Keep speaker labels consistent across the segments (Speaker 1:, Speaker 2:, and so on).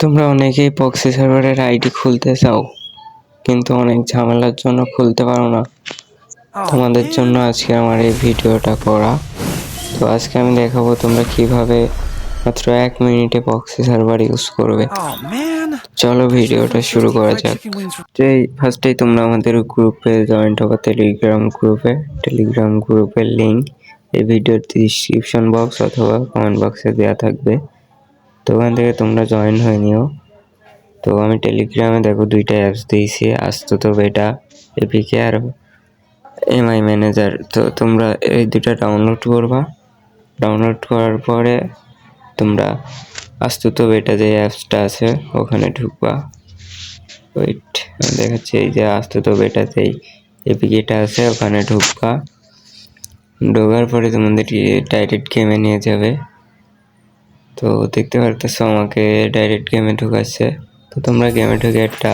Speaker 1: তোমরা অনেকেই পক্সি সার্ভারের আইডি খুলতে চাও কিন্তু অনেক ঝামেলার জন্য খুলতে পারো না। তোমাদের জন্য আজকে আমার এই ভিডিওটা করা। তো আজকে আমি দেখাবো তোমরা কীভাবে মাত্র এক মিনিটে পক্সি সার্ভার ইউজ করবে।
Speaker 2: Oh
Speaker 1: চলো ভিডিওটা শুরু করা যাক।
Speaker 2: Were-
Speaker 1: যেই ফার্স্টেই তোমরা আমাদের গ্রুপে জয়েন্ট হবে টেলিগ্রাম গ্রুপে টেলিগ্রাম গ্রুপের লিঙ্ক এই ভিডিওর ডিসক্রিপশন বক্স অথবা কমেন্ট বক্সে দেওয়া থাকবে। তো ওখান থেকে তোমরা জয়েন হয়ে নিও। তো আমি টেলিগ্রামে দেখো দুইটা অ্যাপস দিয়েছি, আস্তুত, বেটা এপিকে আর এমআই ম্যানেজার তো তোমরা এই দুটা ডাউনলোড করবা। ডাউনলোড করার পরে তোমরা আস্তুত, বেটা যে অ্যাপসটা আছে, ওখানে ঢুকবা। ওয়েট আমি দেখাচ্ছি, এই যে আস্তুত বেটাতেই এপিকেটা আছে, ওখানে ঢুকবা। ঢোকার পরে তোমাদের ডাইরেক্ট গেমে নিয়ে যাবে। তো দেখতে পারতেছো আমাকে ডাইরেক্ট গেমে ঢুকাচ্ছে। তো তোমরা গেমে ঢুকে একটা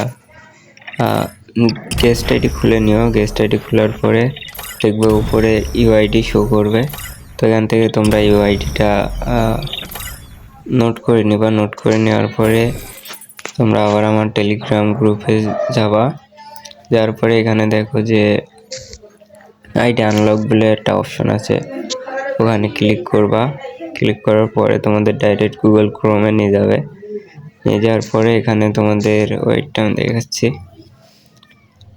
Speaker 1: গেস্ট আইডি খুলে নিও। গেস্ট আইডি খোলার পরে দেখবে উপরে ইউআইডি শো করবে। তো এখান থেকে তোমরা ইউআইডিটা নোট করে নিবা। নোট করে নেওয়ার পরে তোমরা আবার আমার টেলিগ্রাম গ্রুপে যাবা। যাওয়ার পরে এখানে দেখো যে আইডি আনলক বলে একটা অপশন আছে। ওখানে ক্লিক করবা। ক্লিক করার পরে তোমাদের ডাইরেক্ট গুগল ক্রোমে নিয়ে যাবে। নিয়ে যাওয়ার পরে এখানে তোমাদের ওয়েটটা আমি দেখাচ্ছি।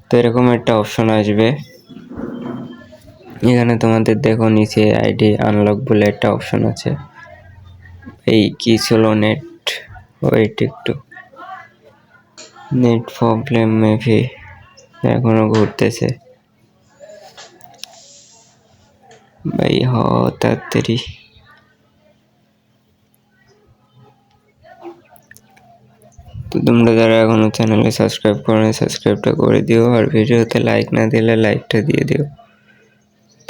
Speaker 1: তো এরকম একটা অপশন আসবে। এখানে তোমাদের দেখো নিচে আইডি আনলক বলে একটা অপশন আছে। এই কি ছিল নেট ওয়েট একটু। নেট প্রবলেম মেবি এখনও ঘুরতেছে। ভাই হ তাড়াতাড়ি। তো তোমরা যারা এখনও চ্যানেলে সাবস্ক্রাইব করো সাবস্ক্রাইবটা করে দিও। আর ভিডিওতে লাইক না দিলে লাইকটা দিয়ে দিও।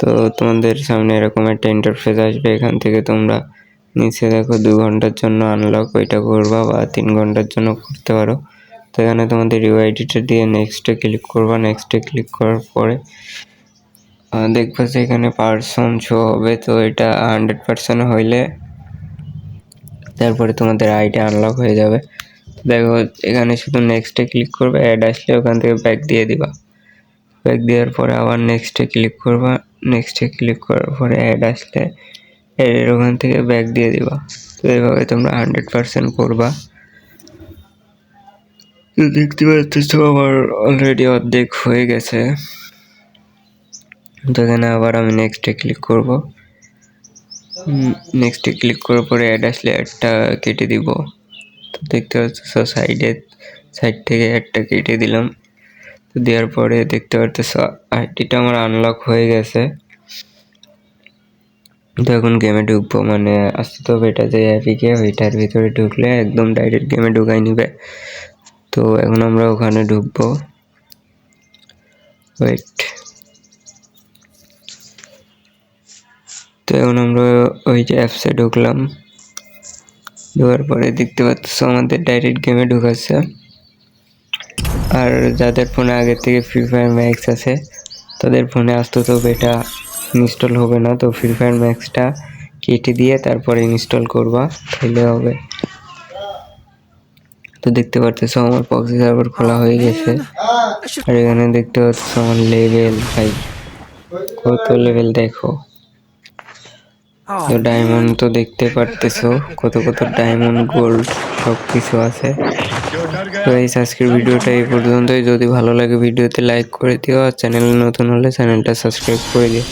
Speaker 1: তো তোমাদের সামনে এরকম একটা ইন্টারফেস আসবে, এখান থেকে তোমরা নিচে দেখো দু ঘণ্টার জন্য আনলক ওইটা করবা বা তিন ঘণ্টার জন্য করতে পারো। তো এখানে তোমাদের ইউআইডিটা দিয়ে নেক্সটে ক্লিক করবা। নেক্সটে ক্লিক করার পরে দেখবা যে এখানে পার্সন শো হবে। তো এটা হান্ড্রেড পার্সেন্ট হইলে তারপরে তোমাদের আইডি আনলক হয়ে যাবে। দেখো, এখানে শুধু নেক্সটে ক্লিক করবে অ্যাড আসলে ওখান থেকে ব্যাক দিয়ে দিবা। ব্যাক দেওয়ার পরে আবার নেক্সটে ক্লিক করবা নেক্সটে ক্লিক করার পরে অ্যাড আসলে অ্যাডের ওখান থেকে ব্যাক দিয়ে দিবা। তো এইভাবে তোমরা হান্ড্রেড পার্সেন্ট করবা। দেখতে পাচ্ছ আমার অলরেডি অর্ধেক হয়ে গেছে। তো এখানে আবার আমি নেক্সটে ক্লিক করব। নেক্সটে ক্লিক করার পরে অ্যাড আসলে অ্যাডটা কেটে দিব। দেখতে পাচ্ছ সাইডে সাইড থেকে অ্যাডটা কেটে দিলাম। তো দেওয়ার পরে দেখতে পারতেছ আইডিটা আমার আনলক হয়ে গেছে। তো এখন গেমে ঢুকবো মানে আসতে তো এটা যে অ্যাপিকে ওইটার ভিতরে ঢুকলে একদম ডাইরেক্ট গেমে ঢুকাই নিবে। তো এখন আমরা ওখানে ঢুকবো। ওয়েট তো এখন আমরা ওই যে অ্যাপসে ঢুকলাম। ঢোকার পরে দেখতে পাচ্ছ আমাদের ডাইরেক্ট গেমে ঢুকাচ্ছে। আর যাদের ফোনে আগে থেকে ফ্রি ফায়ার ম্যাক্স আছে, তাদের ফোনে আসতে তো এটা ইনস্টল হবে না, তো ফ্রি ফায়ার ম্যাক্সটা কেটে দিয়ে তারপরে ইনস্টল করবা খেলে হবে। তো দেখতে পারতেছো আমার পক্সি সার্ভার খোলা হয়ে গেছে। আর এখানে দেখতে পাচ্ছ আমার লেভেল ভাই কত লেভেল দেখো? তো ডায়মন্ড তো দেখতে পারতেছো, কত কত ডায়মন্ড গোল্ড সব কিছু আছে। তো এই আজকের ভিডিওটা এই পর্যন্তই। যদি ভালো লাগে ভিডিওতে লাইক করে দিও, আর চ্যানেল নতুন হলে চ্যানেলটা সাবস্ক্রাইব করে দিও।